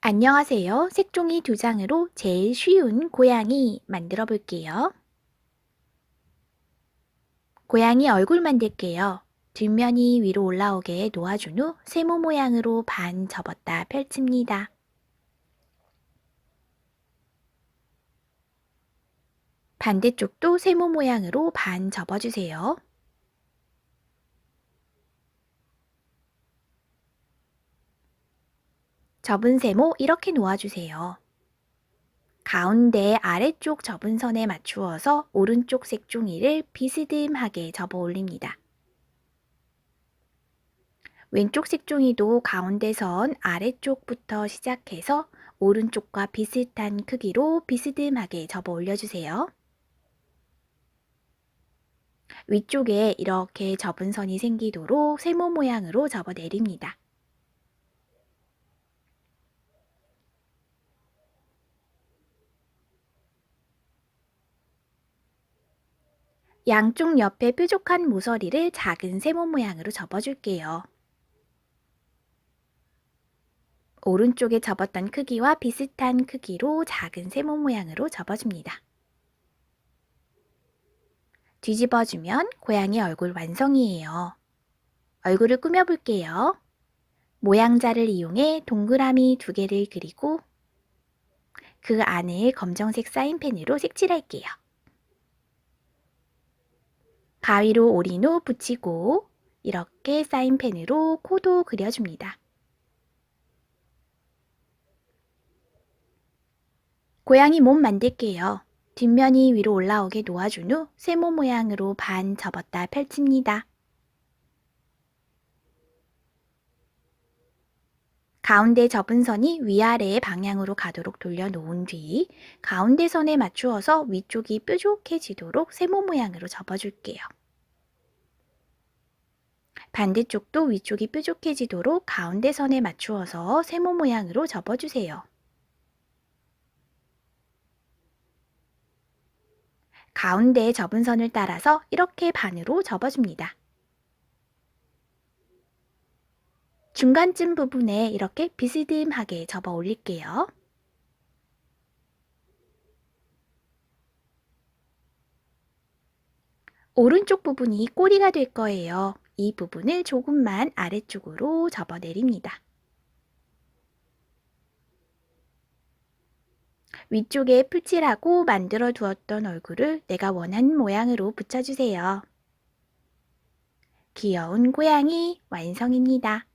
안녕하세요. 색종이 두 장으로 제일 쉬운 고양이 만들어 볼게요. 고양이 얼굴 만들게요. 뒷면이 위로 올라오게 놓아준 후 세모 모양으로 반 접었다 펼칩니다. 반대쪽도 세모 모양으로 반 접어주세요. 접은 세모 이렇게 놓아주세요. 가운데 아래쪽 접은 선에 맞추어서 오른쪽 색종이를 비스듬하게 접어 올립니다. 왼쪽 색종이도 가운데 선 아래쪽부터 시작해서 오른쪽과 비슷한 크기로 비스듬하게 접어 올려주세요. 위쪽에 이렇게 접은 선이 생기도록 세모 모양으로 접어 내립니다. 양쪽 옆에 뾰족한 모서리를 작은 세모 모양으로 접어줄게요. 오른쪽에 접었던 크기와 비슷한 크기로 작은 세모 모양으로 접어줍니다. 뒤집어주면 고양이 얼굴 완성이에요. 얼굴을 꾸며볼게요. 모양자를 이용해 동그라미 두 개를 그리고 그 안에 검정색 사인펜으로 색칠할게요. 가위로 후 붙이고 이렇게 사인펜으로 코도 그려줍니다. 고양이 몸 만들게요. 뒷면이 위로 올라오게 놓아준 후 세모 모양으로 반 접었다 펼칩니다. 가운데 접은 선이 위아래 방향으로 가도록 돌려놓은 뒤 가운데 선에 맞추어서 위쪽이 뾰족해지도록 세모 모양으로 접어줄게요. 반대쪽도 위쪽이 뾰족해지도록 가운데 선에 맞추어서 세모 모양으로 접어주세요. 가운데 접은 선을 따라서 이렇게 반으로 접어줍니다. 중간쯤 부분에 이렇게 비스듬하게 접어 올릴게요. 오른쪽 부분이 꼬리가 될 거예요. 이 부분을 조금만 아래쪽으로 접어 내립니다. 위쪽에 풀칠하고 만들어 두었던 얼굴을 내가 원하는 모양으로 붙여주세요. 귀여운 고양이 완성입니다.